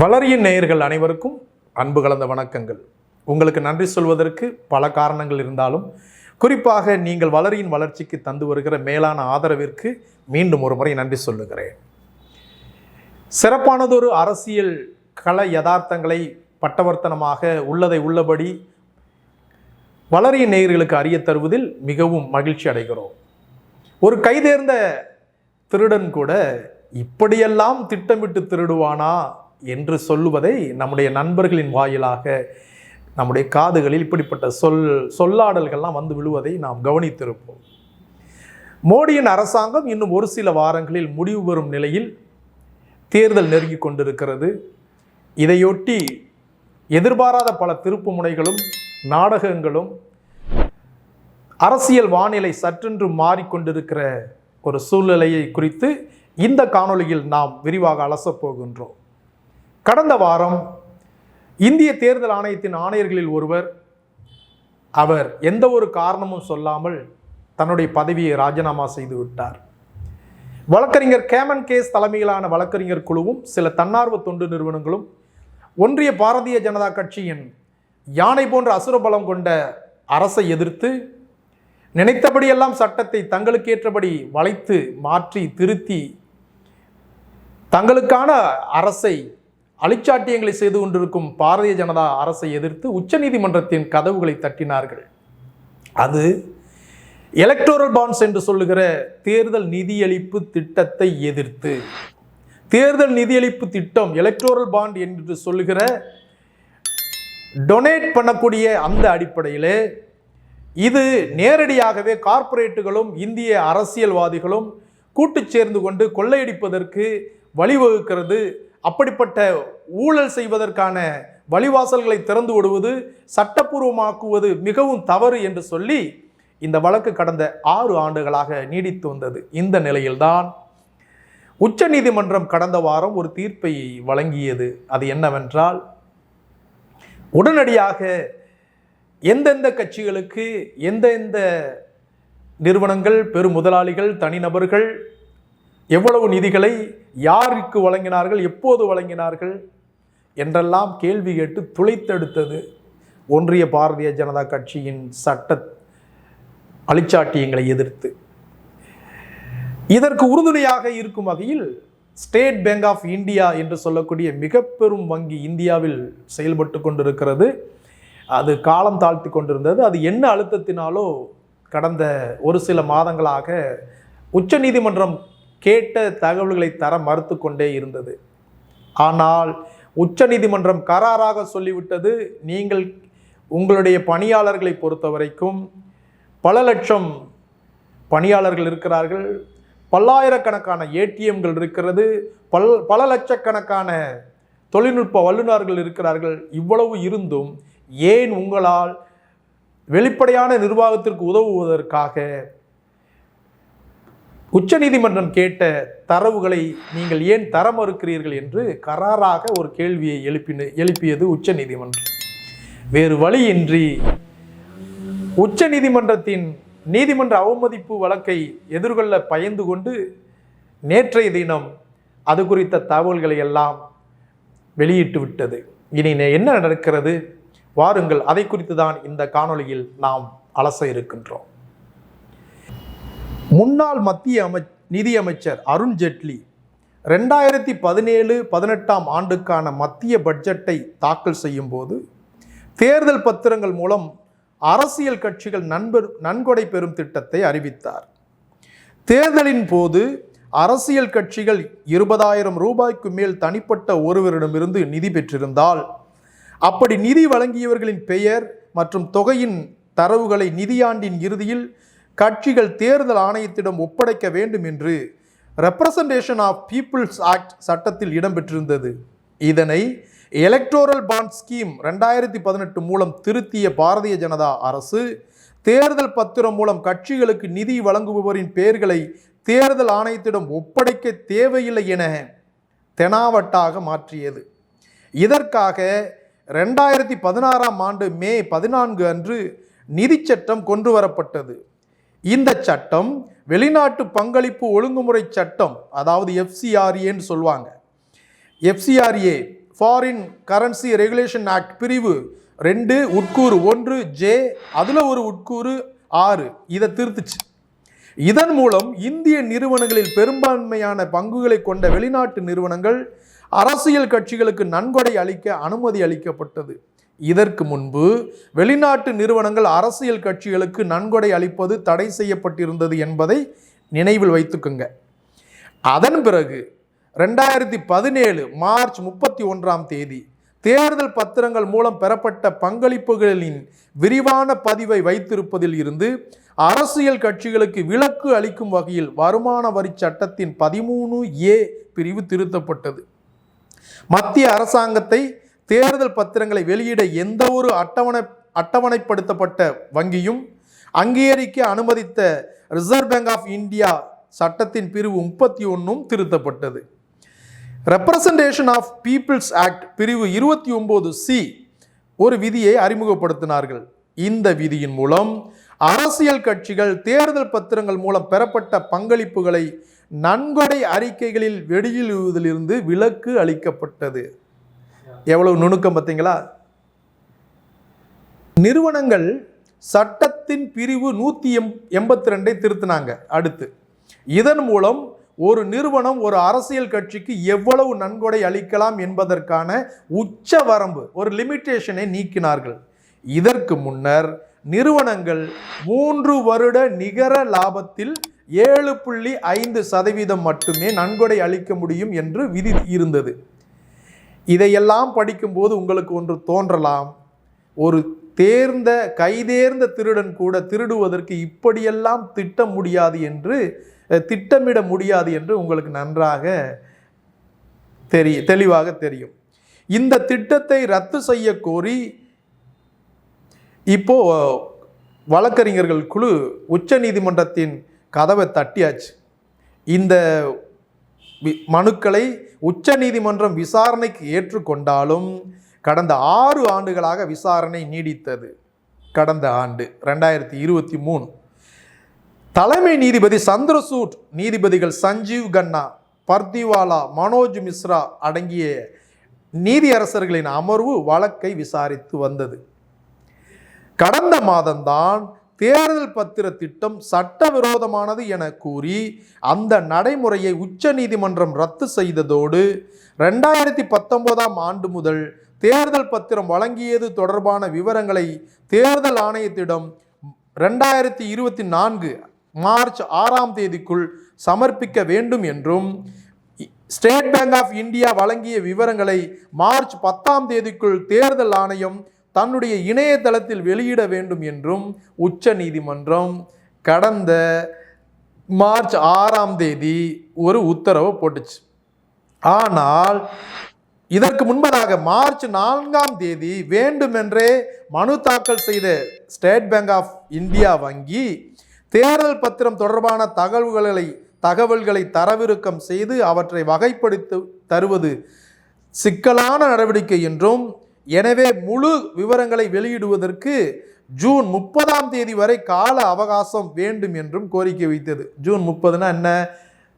வளரியின் நேயர்கள் அனைவருக்கும் அன்பு கலந்த வணக்கங்கள். உங்களுக்கு நன்றி சொல்வதற்கு பல காரணங்கள் இருந்தாலும் குறிப்பாக நீங்கள் வளரியின் வளர்ச்சிக்கு தந்து வருகிற மேலான ஆதரவிற்கு மீண்டும் ஒரு முறை நன்றி சொல்லுகிறேன். சிறப்பானதொரு அரசியல் கள யதார்த்தங்களை பட்டவர்த்தனமாக உள்ளதை உள்ளபடி வளரியின் நேயர்களுக்கு அறிய தருவதில் மிகவும் மகிழ்ச்சி அடைகிறோம். ஒரு கைதேர்ந்த திருடன் கூட இப்படியெல்லாம் திட்டமிட்டு திருடுவானா? என்று சொல்லுவதை நம்முடைய நண்பர்களின் வாயிலாக நம்முடைய காதுகளில் இப்படிப்பட்ட சொல் சொல்லாடல்கள்லாம் வந்து விழுவதை நாம் கவனித்திருப்போம். மோடியின் அரசாங்கம் இன்னும் ஒரு சில வாரங்களில் முடிவு பெறும் நிலையில் தேர்தல் நெருங்கி கொண்டிருக்கிறது. இதையொட்டி எதிர்பாராத பல திருப்பு முனைகளும் நாடகங்களும் அரசியல் வானிலை சற்றென்று மாறிக்கொண்டிருக்கிற ஒரு சூழ்நிலையை குறித்து இந்த காணொளியில் நாம் விரிவாக அலசப் போகின்றோம். கடந்த வாரம் இந்திய தேர்தல் ஆணையத்தின் ஆணையர்களில் ஒருவர் அவர் எந்த ஒரு காரணமும் சொல்லாமல் தன்னுடைய பதவியை ராஜினாமா செய்து விட்டார். வழக்கறிஞர் கேமன் கேஸ் தலைமையிலான வழக்கறிஞர் குழுவும் சில தன்னார்வ தொண்டு நிறுவனங்களும் ஒன்றிய பாரதிய ஜனதா கட்சியின் யானை போன்ற அசுரபலம் கொண்ட அரசை எதிர்த்து நினைத்தபடியெல்லாம் சட்டத்தை தங்களுக்கேற்றபடி வளைத்து மாற்றி திருத்தி தங்களுக்கான அரசை அழிச்சாட்டியங்களை செய்து கொண்டிருக்கும் பாரதிய ஜனதா அரசை எதிர்த்து உச்சநீதிமன்றத்தின் கதவுகளை தட்டினார்கள். அது எலக்டோரல் பாண்ட்ஸ் என்று சொல்லுகிற தேர்தல் நிதியளிப்பு திட்டத்தை எதிர்த்து. தேர்தல் நிதியளிப்பு திட்டம் எலக்டோரல் பாண்ட் என்று சொல்லுகிற டொனேட் பண்ணக்கூடிய அந்த அடிப்படையில் இது நேரடியாகவே கார்ப்பரேட்டுகளும் இந்திய அரசியல்வாதிகளும் கூட்டு சேர்ந்து கொண்டு கொள்ளையடிப்பதற்கு வழிவகுக்கிறது. அப்படிப்பட்ட ஊழல் செய்வதற்கான வழிவாசல்களை திறந்து விடுவது சட்டப்பூர்வமாக்குவது மிகவும் தவறு என்று சொல்லி இந்த வழக்கு கடந்த ஆறு ஆண்டுகளாக நீடித்து வந்தது. இந்த நிலையில்தான் உச்சநீதிமன்றம் கடந்த வாரம் ஒரு தீர்ப்பை வழங்கியது. அது என்னவென்றால் உடனடியாக எந்தெந்த கட்சிகளுக்கு எந்தெந்த நிறுவனங்கள் பெரும் முதலாளிகள் தனிநபர்கள் எவ்வளவு நிதிகளை யாருக்கு வழங்கினார்கள் எப்போது வழங்கினார்கள் என்றெல்லாம் கேள்வி கேட்டு துளைத்தெடுத்தது ஒன்றிய பாரதிய ஜனதா கட்சியின் சட்ட அழிச்சாட்டியங்களை எதிர்த்து. இதற்கு உறுதுணையாக இருக்கும் வகையில் ஸ்டேட் பேங்க் ஆஃப் இந்தியா என்று சொல்லக்கூடிய மிக பெரும் வங்கி இந்தியாவில் செயல்பட்டு கொண்டிருக்கிறது. அது காலம் தாழ்த்தி கொண்டிருந்தது. அது என்ன அழுத்தத்தினாலோ கடந்த ஒரு சில மாதங்களாக உச்சநீதிமன்றம் கேட்ட தகவல்களை தர மறுத்து கொண்டே இருந்தது. ஆனால் உச்சநீதிமன்றம் கராராக சொல்லிவிட்டது நீங்கள் உங்களுடைய பணியாளர்களை பொறுத்த வரைக்கும் பல லட்சம் பணியாளர்கள் இருக்கிறார்கள். பல்லாயிரக்கணக்கான ஏடிஎம்கள் இருக்கிறது. பல் பல லட்சக்கணக்கான தொழில்நுட்ப வல்லுநர்கள் இருக்கிறார்கள். இவ்வளவு இருந்தும் ஏன் உங்களால் வெளிப்படையான நிர்வாகத்திற்கு உதவுவதற்காக உச்சநீதிமன்றம் கேட்ட தரவுகளை நீங்கள் ஏன் தர மறுக்கிறீர்கள் என்று கராராக ஒரு கேள்வியை எழுப்பின எழுப்பியது உச்சநீதிமன்றம். வேறு வழியின்றி உச்சநீதிமன்றத்தின் நீதிமன்ற அவமதிப்பு வழக்கை எதிர்கொள்ள பயந்து கொண்டு நேற்றைய தினம் அது குறித்த தகவல்களை எல்லாம் வெளியிட்டு விட்டது. இனி என்ன நடக்கிறது? வாருங்கள் அதை குறித்து தான் இந்த காணொளியில் நாம் அலச இருக்கின்றோம். முன்னாள் மத்திய அமை நிதியமைச்சர் அருண் ஜெட்லி ரெண்டாயிரத்தி பதினேழு பதினெட்டாம் ஆண்டுக்கான மத்திய பட்ஜெட்டை தாக்கல் செய்யும் போது தேர்தல் பத்திரங்கள் மூலம் அரசியல் கட்சிகள் நண்பர் நன்கொடை பெறும் திட்டத்தை அறிவித்தார். தேர்தலின் போது அரசியல் கட்சிகள் இருபதாயிரம் ரூபாய்க்கு மேல் தனிப்பட்ட ஒருவரிடமிருந்து நிதி பெற்றிருந்தால் அப்படி நிதி வழங்கியவர்களின் பெயர் மற்றும் தொகையின் தரவுகளை நிதியாண்டின் இறுதியில் கட்சிகள் தேர்தல் ஆணையத்திடம் ஒப்படைக்க வேண்டும் என்று ரெப்ரசன்டேஷன் ஆஃப் பீப்புள்ஸ் ஆக்ட் சட்டத்தில் இடம்பெற்றிருந்தது. இதனை எலக்டோரல் பாண்ட் ஸ்கீம் ரெண்டாயிரத்தி பதினெட்டு மூலம் திருத்திய பாரதிய ஜனதா அரசு தேர்தல் பத்திரம் மூலம் கட்சிகளுக்கு நிதி வழங்குபவரின் பெயர்களை தேர்தல் ஆணையத்திடம் ஒப்படைக்க தேவையில்லை என தெனாவட்டாக மாற்றியது. இதற்காக ரெண்டாயிரத்தி பதினாறாம் ஆண்டு மே பதினான்கு அன்று நிதி சட்டம் கொண்டு வரப்பட்டது. இந்த சட்டம் வெளிநாட்டு பங்களிப்பு ஒழுங்குமுறை சட்டம் அதாவது எஃப்சிஆர்ஏன்னு சொல்லுவாங்க. FCRA foreign currency regulation act பிரிவு ரெண்டு உட்கூறு ஒன்று ஜே அதில் ஒரு உட்கூறு ஆறு. இதை திருத்துச்சு. இதன் மூலம் இந்திய நிறுவனங்களில் பெரும்பான்மையான பங்குகளை கொண்ட வெளிநாட்டு நிறுவனங்கள் அரசியல் கட்சிகளுக்கு நன்கொடை அளிக்க அனுமதி அளிக்கப்பட்டது. இதற்கு முன்பு வெளிநாட்டு நிறுவனங்கள் அரசியல் கட்சிகளுக்கு நன்கொடை அளிப்பது தடை செய்யப்பட்டிருந்தது என்பதை நினைவில் வைத்துக்குங்க. அதன் பிறகு ரெண்டாயிரத்தி பதினேழு மார்ச் முப்பத்தி ஒன்றாம் தேதி தேர்தல் பத்திரங்கள் மூலம் பெறப்பட்ட பங்களிப்புகளின் விரிவான பதிவை வைத்திருப்பதில் இருந்து அரசியல் கட்சிகளுக்கு விலக்கு அளிக்கும் வகையில் வருமான வரி சட்டத்தின் பதிமூணு ஏ பிரிவு திருத்தப்பட்டது. மத்திய அரசாங்கத்தை தேர்தல் பத்திரங்களை வெளியிட எந்த ஒரு அட்டவணை அட்டவணைப்படுத்தப்பட்ட வங்கியும் அங்கீகரிக்க அனுமதித்த ரிசர்வ் பேங்க் ஆஃப் இந்தியா சட்டத்தின் பிரிவு முப்பத்தி ஒன்றும் திருத்தப்பட்டது. ரெப்ரசன்டேஷன் ஆஃப் பீப்புள்ஸ் ஆக்ட் பிரிவு இருபத்தி ஒம்போது சி ஒரு விதியை அறிமுகப்படுத்தினார்கள். இந்த விதியின் மூலம் அரசியல் கட்சிகள் தேர்தல் பத்திரங்கள் மூலம் பெறப்பட்ட பங்களிப்புகளை நன்கொடை அறிக்கைகளில் வெளியிடுவதிலிருந்து விலக்கு அளிக்கப்பட்டது. எவ்வளவு நுணுக்கம் பார்த்தீங்களா? நிறுவனங்கள் சட்டத்தின் பிரிவு நூற்றி எம் எண்பத்தி ரெண்டை திருத்தினாங்க அடுத்து. இதன் மூலம் ஒரு நிறுவனம் ஒரு அரசியல் கட்சிக்கு எவ்வளவு நன்கொடை அளிக்கலாம் என்பதற்கான உச்ச வரம்பு ஒரு லிமிட்டேஷனை நீக்கினார்கள். இதற்கு முன்னர் நிறுவனங்கள் மூன்று வருட நிகர லாபத்தில் ஏழு புள்ளி ஐந்து சதவீதம் மட்டுமே நன்கொடை அளிக்க முடியும் என்று விதி இருந்தது. இதையெல்லாம் படிக்கும்போது உங்களுக்கு ஒன்று தோன்றலாம். ஒரு தேர்ந்த கைதேர்ந்த திருடன் கூட திருடுவதற்கு இப்படியெல்லாம் திட்ட முடியாது என்று திட்டமிட முடியாது என்று உங்களுக்கு நன்றாக தெரிய தெளிவாக தெரியும். இந்த திட்டத்தை ரத்து செய்ய கோரி இப்போ வழக்கறிஞர்கள் குழு உச்ச நீதிமன்றத்தின் கதவை தட்டியாச்சு. இந்த வி- மனுக்களை உச்சநீதிமன்றம் விசாரணைக்கு ஏற்றுக்கொண்டாலும் கடந்த ஆறு ஆண்டுகளாக விசாரணை நீடித்தது. கடந்த ஆண்டு ரெண்டாயிரத்தி இருபத்தி மூணு. தலைமை நீதிபதி சந்திரசூட் நீதிபதிகள் சஞ்சீவ் கன்னா பர்திவாலா மனோஜ் மிஸ்ரா அடங்கிய நீதியரசர்களின் அமர்வு வழக்கை விசாரித்து வந்தது. கடந்த மாதம்தான் தேர்தல் பத்திர திட்டம் சட்டவிரோதமானது என கூறி அந்த நடைமுறையை உச்சநீதிமன்றம் ரத்து செய்ததோடு ரெண்டாயிரத்தி பத்தொன்பதாம் ஆண்டு முதல் தேர்தல் பத்திரம் வழங்கியது தொடர்பான விவரங்களை தேர்தல் ஆணையத்திடம் ரெண்டாயிரத்தி இருபத்தி நான்கு மார்ச் ஆறாம் தேதிக்குள் சமர்ப்பிக்க வேண்டும் என்றும் ஸ்டேட் பேங்க் ஆஃப் இந்தியா வழங்கிய விவரங்களை மார்ச் பத்தாம் தேதிக்குள் தேர்தல் ஆணையம் தன்னுடைய இணையதளத்தில் வெளியிட வேண்டும் என்றும் உச்ச நீதிமன்றம் கடந்த மார்ச் ஆறாம் தேதி ஒரு உத்தரவு போட்டுச்சு. ஆனால் இதற்கு முன்பதாக மார்ச் நான்காம் தேதி வேண்டுமென்றே மனு தாக்கல் செய்த ஸ்டேட் பேங்க் ஆஃப் இந்தியா வங்கி தேர்தல் பத்திரம் தொடர்பான தகவல்களை தகவல்களை தரவிறக்கம் செய்து அவற்றை வகைப்படுத்தி தருவது சிக்கலான நடவடிக்கை என்றும் எனவே முழு விவரங்களை வெளியிடுவதற்கு ஜூன் முப்பதாம் தேதி வரை கால அவகாசம் வேண்டும் என்றும் கோரிக்கை வைத்தது. ஜூன் முப்பதுனா என்ன?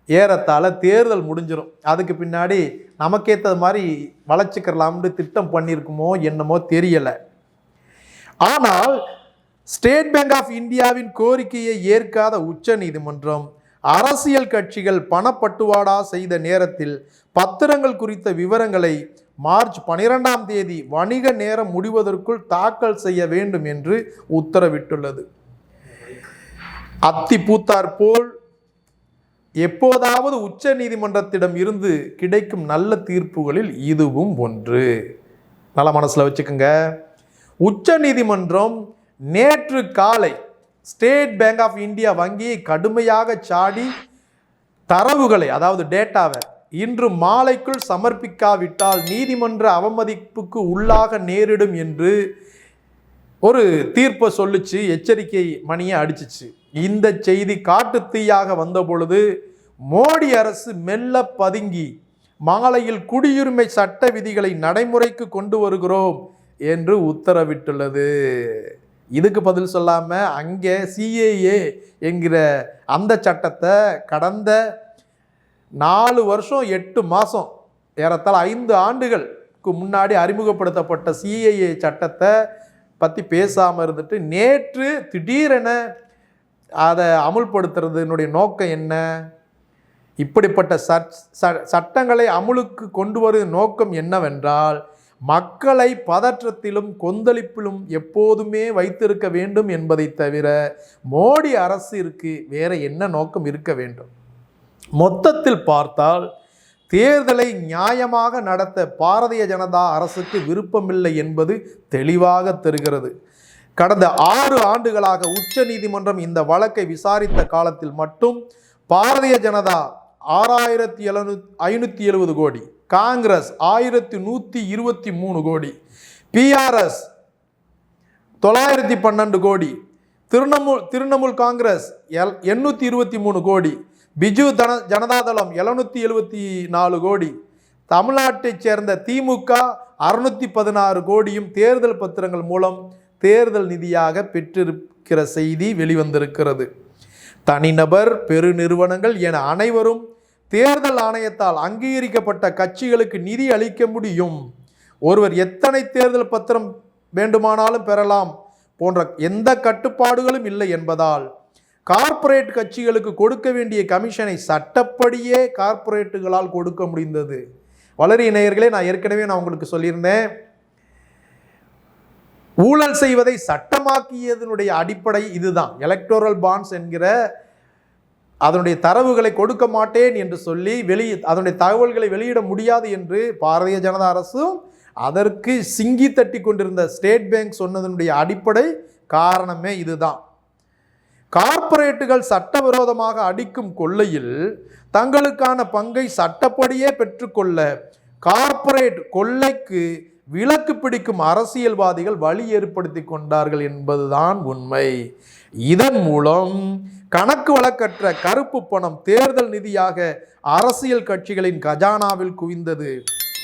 ஏறத்தாழ தேர்தல் முடிஞ்சிடும் அதுக்கு பின்னாடி நமக்கேற்றது மாதிரி வளர்ச்சிக்கிறலாம்னு திட்டம் பண்ணியிருக்குமோ என்னமோ தெரியலை. ஆனால் ஸ்டேட் பேங்க் ஆஃப் இந்தியாவின் கோரிக்கையை ஏற்காத உச்ச நீதிமன்றம் அரசியல் கட்சிகள் பணப்பட்டுவாடா செய்த நேரத்தில் பத்திரங்கள் குறித்த விவரங்களை மார்ச் பனிரெண்டாம் தேதி வணிக நேரம் முடிவதற்குள் தாக்கல் செய்ய வேண்டும் என்று உத்தரவிட்டுள்ளது. அத்தி பூத்தார் போல் எப்போதாவது உச்ச நீதிமன்றத்திடம் இருந்து கிடைக்கும் நல்ல தீர்ப்புகளில் இதுவும் ஒன்று. நல்ல மனசில் வச்சுக்கோங்க. உச்ச நீதிமன்றம் நேற்று காலை ஸ்டேட் பேங்க் ஆஃப் இந்தியா வங்கியை கடுமையாக சாடி தரவுகளை அதாவது டேட்டாவை இன்று மாலைக்குள் சமர்ப்பிக்காவிட்டால் நீதிமன்ற அவமதிப்புக்கு உள்ளாக நேரிடும் என்று ஒரு தீர்ப்பை சொல்லுச்சு எச்சரிக்கை மணியை அடிச்சிச்சு. இந்த செய்தி காட்டுத்தீயாக வந்த பொழுது மோடி அரசு மெல்ல பதுங்கி மாலையில் குடியுரிமை சட்ட விதிகளை நடைமுறைக்கு கொண்டு வருகிறோம் என்று உத்தரவிட்டுள்ளது. இதுக்கு பதில் சொல்லாமல் அங்கே சிஏஏ என்கிற அந்த சட்டத்தை கடந்த நாலு வருஷம் எட்டு மாதம் ஏறத்தாழ ஐந்து ஆண்டுகளுக்கு முன்னாடி அறிமுகப்படுத்தப்பட்ட சிஐஏ சட்டத்தை பற்றி பேசாமல் இருந்துட்டு நேற்று திடீரென அதை அமுல்படுத்துறதுனுடைய நோக்கம் என்ன? இப்படிப்பட்ட சட் ச- சட்டங்களை அமுலுக்கு கொண்டு வரும் நோக்கம் என்னவென்றால் மக்களை பதற்றத்திலும் கொந்தளிப்பிலும் எப்போதுமே வைத்திருக்க வேண்டும் என்பதை தவிர மோடி அரசிற்கு வேற என்ன நோக்கம் இருக்க வேண்டும்? மொத்தத்தில் பார்த்தால் தேர்தலை நியாயமாக நடத்த பாரதிய ஜனதா அரசுக்கு விருப்பமில்லை என்பது தெளிவாக தெரிகிறது. கடந்த ஆறு ஆண்டுகளாக உச்ச நீதிமன்றம் இந்த வழக்கை விசாரித்த காலத்தில் மட்டும் பாரதிய ஜனதா ஆறாயிரத்தி எழுநூ ஐநூற்றி எழுபது கோடி காங்கிரஸ் ஆயிரத்தி நூற்றி இருபத்தி மூணு கோடி பிஆர்எஸ் தொள்ளாயிரத்தி பன்னெண்டு கோடி திரிணமுல் திருணமூல் காங்கிரஸ் எல் எண்ணூற்றி இருபத்தி மூணு கோடி பிஜு தன ஜனதாதளம் எழுநூற்றி எழுபத்தி நாலு கோடி. தமிழ்நாட்டைச் சேர்ந்த திமுக அறுநூத்தி பதினாறு கோடியும் தேர்தல் பத்திரங்கள் மூலம் தேர்தல் நிதியாக பெற்றிருக்கிற செய்தி வெளிவந்திருக்கிறது. தனிநபர் பெருநிறுவனங்கள் என அனைவரும் தேர்தல் ஆணையத்தால் அங்கீகரிக்கப்பட்ட கட்சிகளுக்கு நிதி அளிக்க முடியும். ஒருவர் எத்தனை தேர்தல் பத்திரம் வேண்டுமானாலும் பெறலாம் போன்ற எந்த கட்டுப்பாடுகளும் இல்லை என்பதால் கார்ப்பரேட் கட்சிகளுக்கு கொடுக்க வேண்டிய கமிஷனை சட்டப்படியே கார்ப்பரேட்டுகளால் கொடுக்க முடிந்தது. வளரி இணையர்களே நான் ஏற்கனவே நான் உங்களுக்கு சொல்லியிருந்தேன். ஊழல் செய்வதை சட்டமாக்கியதனுடைய அடிப்படை இதுதான். எலக்டோரல் பாண்ட்ஸ் என்கிற அதனுடைய தரவுகளை கொடுக்க மாட்டேன் என்று சொல்லி வெளியே அதனுடைய தகவல்களை வெளியிட முடியாது என்று பாரதிய ஜனதா அரசும் அதற்கு சிங்கி தட்டி கொண்டிருந்த ஸ்டேட் பேங்க் சொன்னதனுடைய அடிப்படை காரணமே இதுதான். கார்ப்பரேட்டுகள் சட்டவிரோதமாக அடிக்கும் கொள்ளையில் தங்களுக்கான பங்கை சட்டப்படியே பெற்றுக்கொள்ள கார்ப்பரேட் கொள்ளைக்கு விலக்கு பிடிக்கும் அரசியல்வாதிகள் வழி ஏற்படுத்தி கொண்டார்கள் என்பதுதான் உண்மை. இதன் மூலம் கணக்கு வழக்கற்ற கருப்பு பணம் தேர்தல் நிதியாக அரசியல் கட்சிகளின் கஜானாவில் குவிந்தது.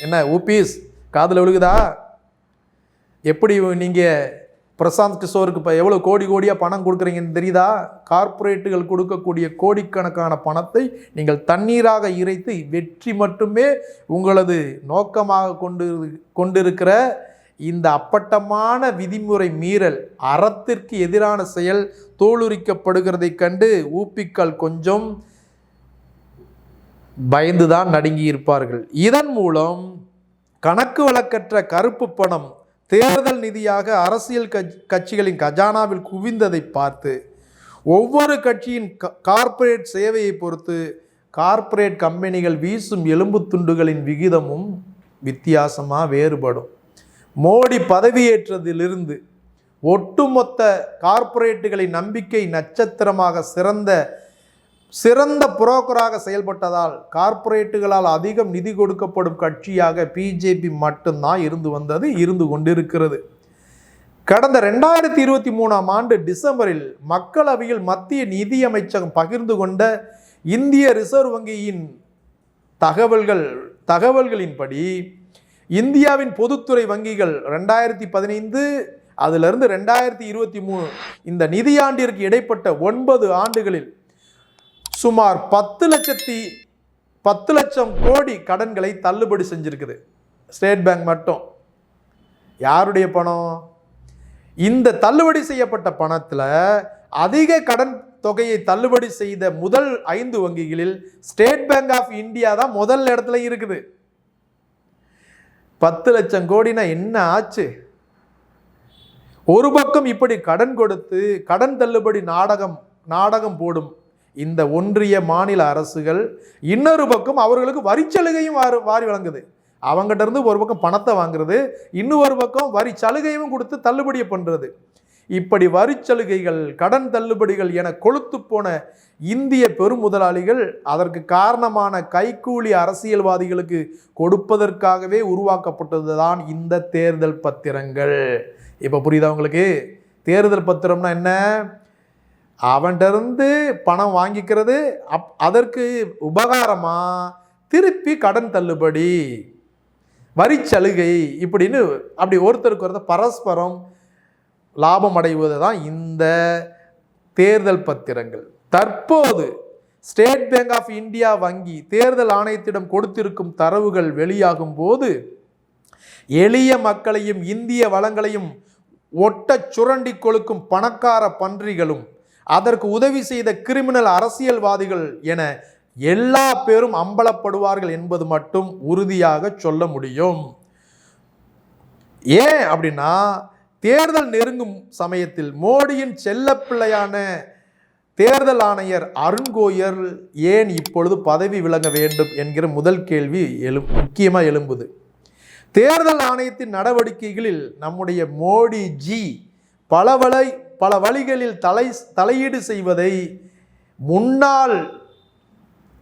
என்ன ஊபீஸ் காதில் விழுகுதா? எப்படி நீங்கள் பிரசாந்த் கிஷோருக்கு இப்போ எவ்வளோ கோடி கோடியாக பணம் கொடுக்குறீங்கன்னு தெரியுதா? கார்ப்பரேட்டுகள் கொடுக்கக்கூடிய கோடிக்கணக்கான பணத்தை நீங்கள் தண்ணீராக இறைத்து வெற்றி மட்டுமே உங்களது நோக்கமாக கொண்டு கொண்டிருக்கிற இந்த அப்பட்டமான விதிமுறை மீறல் அறத்திற்கு எதிரான செயல் தோலுரிக்கப்படுகிறதை கண்டு ஊப்பிக்கள் கொஞ்சம் பயந்துதான் நடுங்கி இருப்பார்கள் இதன் மூலம் கணக்கு வழக்கற்ற கருப்பு பணம் தேர்தல் நிதியாக அரசியல் கட்சிகளின் கஜானாவில் குவிந்ததை பார்த்து ஒவ்வொரு கட்சியின் கார்ப்பரேட் சேவையை பொறுத்து கார்ப்பரேட் கம்பெனிகள் வீசும் எலும்பு துண்டுகளின் விகிதமும் வித்தியாசமாக வேறுபடும். மோடி பதவியேற்றதிலிருந்து ஒட்டுமொத்த கார்ப்பரேட்டுகளின் நம்பிக்கை நட்சத்திரமாக சிறந்த சிறந்த புரோக்கராக செயல்பட்டதால் கார்ப்பரேட்டுகளால் அதிகம் நிதி கொடுக்கப்படும் கட்சியாக பிஜேபி மட்டும்தான் இருந்து வந்தது இருந்து கொண்டிருக்கிறது. கடந்த ரெண்டாயிரத்தி இருபத்தி மூணாம் ஆண்டு டிசம்பரில் மக்களவையில் மத்திய நிதியமைச்சகம் பகிர்ந்து கொண்ட இந்திய ரிசர்வ் வங்கியின் தகவல்கள் தகவல்களின்படி இந்தியாவின் பொதுத்துறை வங்கிகள் ரெண்டாயிரத்தி பதினைந்து அதிலிருந்து ரெண்டாயிரத்தி இருபத்தி மூணு இந்த நிதியாண்டிற்கு இடைப்பட்ட ஒன்பது ஆண்டுகளில் சுமார் பத்து லட்சத்தி பத்து லட்சம் கோடி கடன்களை தள்ளுபடி செஞ்சுருக்குது. ஸ்டேட் பேங்க் மட்டும். யாருடைய பணம்? இந்த தள்ளுபடி செய்யப்பட்ட பணத்தில் அதிக கடன் தொகையை தள்ளுபடி செய்த முதல் ஐந்து வங்கிகளில் ஸ்டேட் பேங்க் ஆஃப் இந்தியா தான் முதல் இடத்துல இருக்குது. பத்து லட்சம் கோடினா என்ன ஆச்சு? ஒரு பக்கம் இப்படி கடன் கொடுத்து கடன் தள்ளுபடி நாடகம் நாடகம் போடும். இந்த ஒன்றிய மாநில அரசுகள் இன்னொரு பக்கம் அவர்களுக்கு வரிச்சலுகையும் வாரி வாரி வழங்குது. அவங்ககிட்ட இருந்து ஒரு பக்கம் பணத்தை வாங்குறது இன்னொரு பக்கம் வரி சலுகையும் கொடுத்து தள்ளுபடியை பண்ணுறது இப்படி வரிச்சலுகைகள் கடன் தள்ளுபடிகள் என கொளுத்து போன இந்திய பெருமுதலாளிகள் அதற்கு காரணமான கைக்கூலி அரசியல்வாதிகளுக்கு கொடுப்பதற்காகவே உருவாக்கப்பட்டது தான் இந்த தேர்தல் பத்திரங்கள். இப்போ புரியுதா உங்களுக்கு? தேர்தல் பத்திரம்னா என்ன? அவன்கிட்ட பணம் வாங்கிக்கிறது அப் அதற்கு உபகாரமாக திருப்பி கடன் தள்ளுபடி. வரிச்சலுகை இப்படின்னு அப்படி ஒருத்தருக்கு ஒருத்தர் பரஸ்பரம் லாபம் அடைவது தான் இந்த தேர்தல் பத்திரங்கள். தற்போது ஸ்டேட் பேங்க் ஆஃப் இந்தியா வங்கி தேர்தல் ஆணையத்திடம் கொடுத்திருக்கும் தரவுகள் வெளியாகும் போது எளிய மக்களையும் இந்திய வளங்களையும் ஒட்டச் சுரண்டி கொழுக்கும் பணக்கார பன்றிகளும் அதற்கு உதவி செய்த கிரிமினல் அரசியல்வாதிகள் என எல்லா பேரும் அம்பலப்படுவார்கள் என்பது மட்டும் உறுதியாக சொல்ல முடியும். ஏன் அப்படின்னா தேர்தல் நெருங்கும் சமயத்தில் மோடியின் செல்லப்பிள்ளையான தேர்தல் ஆணையர் அருண்கோயர் ஏன் இப்பொழுது பதவி விலக வேண்டும் என்கிற முதல் கேள்வி எழு முக்கியமாக எழும்புது. தேர்தல் ஆணையத்தின் நடவடிக்கைகளில் நம்முடைய மோடி ஜி பலவலை பல வழிகளில் தலை தலையீடு செய்வதை முன்னாள்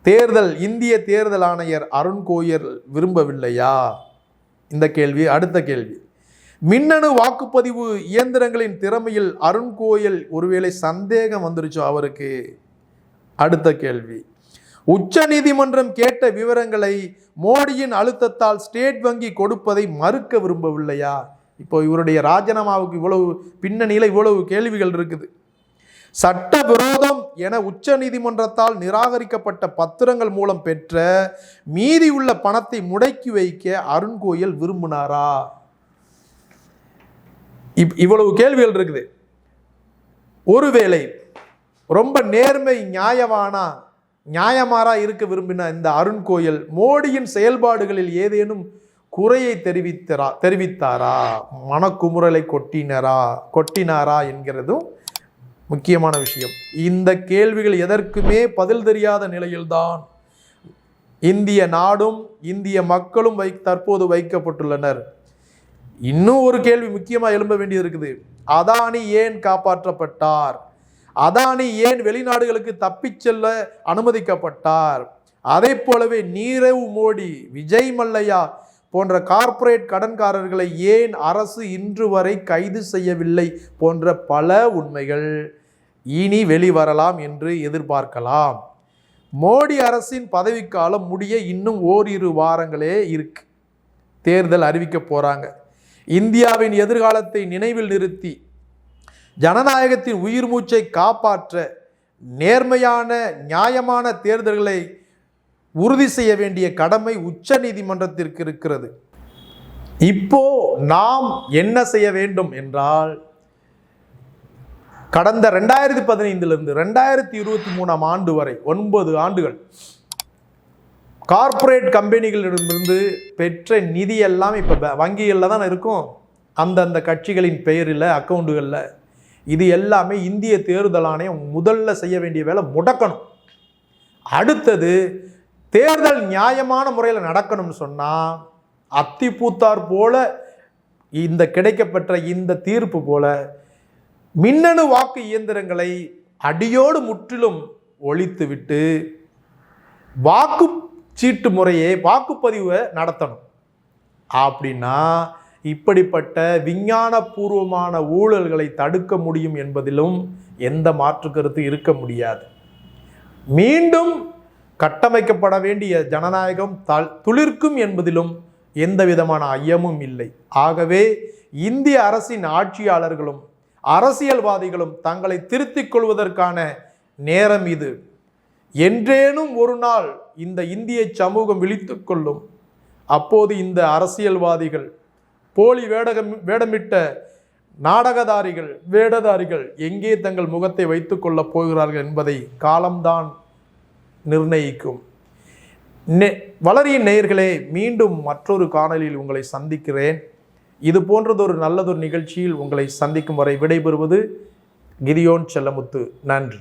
தேர்தல் இந்திய தேர்தல் ஆணையர் அருண் கோயர் விரும்பவில்லையா? இந்த கேள்வி. அடுத்த கேள்வி. மின்னணு வாக்குப்பதிவு இயந்திரங்களின் திறமையில் அருண் கோயல் ஒருவேளை சந்தேகம் வந்துருச்சோ அவருக்கு? அடுத்த கேள்வி. உச்ச நீதிமன்றம் கேட்ட விவரங்களை மோடியின் அழுத்தத்தால் ஸ்டேட் வங்கி கொடுப்பதை மறுக்க விரும்பவில்லையா? இப்போ இவருடைய ராஜினாமாவுக்கு இவ்வளவு பின்னணியில் இவ்வளவு கேள்விகள் இருக்குது. சட்டவிரோதம் என உச்ச நீதிமன்றத்தால் நிராகரிக்கப்பட்ட பத்திரங்கள் மூலம் பெற்ற மீதி உள்ள பணத்தை முடக்கி வைக்க அருண்கோயல் விரும்பினாரா? இப் இவ்வளவு கேள்விகள் இருக்குது. ஒருவேளை ரொம்ப நேர்மை நியாயமானா நியாயமாரா இருக்க விரும்பின இந்த அருண் கோயில் மோடியின் செயல்பாடுகளில் ஏதேனும் குறையை தெரிவித்தரா தெரிவித்தாரா? மனக்குமுறலை கொட்டினரா கொட்டினாரா என்கிறதும் முக்கியமான விஷயம். இந்த கேள்விகள் எதற்குமே பதில் தெரியாத நிலையில்தான் இந்திய நாடும் இந்திய மக்களும் வை தற்போது வைக்கப்பட்டுள்ளனர். இன்னும் ஒரு கேள்வி முக்கியமாக எழும்ப வேண்டியது இருக்குது. அதானி ஏன் காப்பாற்றப்பட்டார்? அதானி ஏன் வெளிநாடுகளுக்கு தப்பிச் செல்ல அனுமதிக்கப்பட்டார்? அதை போலவே நீரவ் மோடி விஜய் மல்லையா போன்ற கார்ப்பரேட் கடன்காரர்களை ஏன் அரசு இன்று வரை கைது செய்யவில்லை போன்ற பல உண்மைகள். இனி வெளிவரலாம் என்று எதிர்பார்க்கலாம். மோடி அரசின் பதவிக்காலம் முடிய இன்னும் ஓரிரு வாரங்களே இருக்கு. தேர்தல் அறிவிக்க போகிறாங்க இந்தியாவின் எதிர்காலத்தை நினைவில் நிறுத்தி ஜனநாயகத்தின் உயிர் மூச்சை காப்பாற்ற நேர்மையான நியாயமான தேர்தல்களை உறுதி செய்ய வேண்டிய கடமை உச்ச நீதிமன்றத்திற்கு இருக்கிறது. இப்போ நாம் என்ன செய்ய வேண்டும் என்றால் கடந்த ரெண்டாயிரத்தி பதினைந்திலிருந்து ரெண்டாயிரத்தி இருபத்தி மூணாம் ஆண்டு வரை ஒன்பது ஆண்டுகள் கார்ப்பரேட் கம்பெனிகளிடமிருந்து பெற்ற நிதி எல்லாம் இப்போ வங்கிகளில் தான் இருக்கும். அந்தந்த கட்சிகளின் பெயரில் அக்கௌண்டுகளில் இது எல்லாமே இந்திய தேர்தல் ஆணையம் முதல்ல செய்ய வேண்டிய வேலை முடக்கணும். அடுத்தது தேர்தல் நியாயமான முறையில் நடக்கணும்னு சொன்னால் அத்தி பூத்தார் போல இந்த கிடைக்கப்பெற்ற இந்த தீர்ப்பு போல மின்னணு வாக்கு இயந்திரங்களை அடியோடு முற்றிலும் ஒழித்துவிட்டு வாக்கு சீட்டு முறையை வாக்குப்பதிவை நடத்தணும். அப்படின்னா இப்படிப்பட்ட விஞ்ஞானபூர்வமான ஊழல்களை தடுக்க முடியும் என்பதிலும் எந்த மாற்று கருத்து இருக்க முடியாது. மீண்டும் கட்டமைக்கப்பட வேண்டிய ஜனநாயகம் தல் துளிர்க்கும் என்பதிலும் எந்த விதமான ஐயமும் இல்லை. ஆகவே இந்திய அரசின் ஆட்சியாளர்களும் அரசியல்வாதிகளும் தங்களை திருத்திக் கொள்வதற்கான நேரம் இது. என்றேனும் ஒரு நாள் இந்த இந்திய சமூகம் விழித்து கொள்ளும். அப்போது இந்த அரசியல்வாதிகள் போலி வேடகம் வேடமிட்ட நாடகதாரிகள் வேடதாரிகள் எங்கே தங்கள் முகத்தை வைத்து கொள்ளப் போகிறார்கள் என்பதை காலம்தான் நிர்ணயிக்கும். நெ வளரியின் நேயர்களே மீண்டும் மற்றொரு காணொலியில் உங்களை சந்திக்கிறேன். இது போன்றதொரு நல்லதொரு நிகழ்ச்சியில் உங்களை சந்திக்கும் வரை விடைபெறுவது கிரியோன் செல்லமுத்து. நன்றி.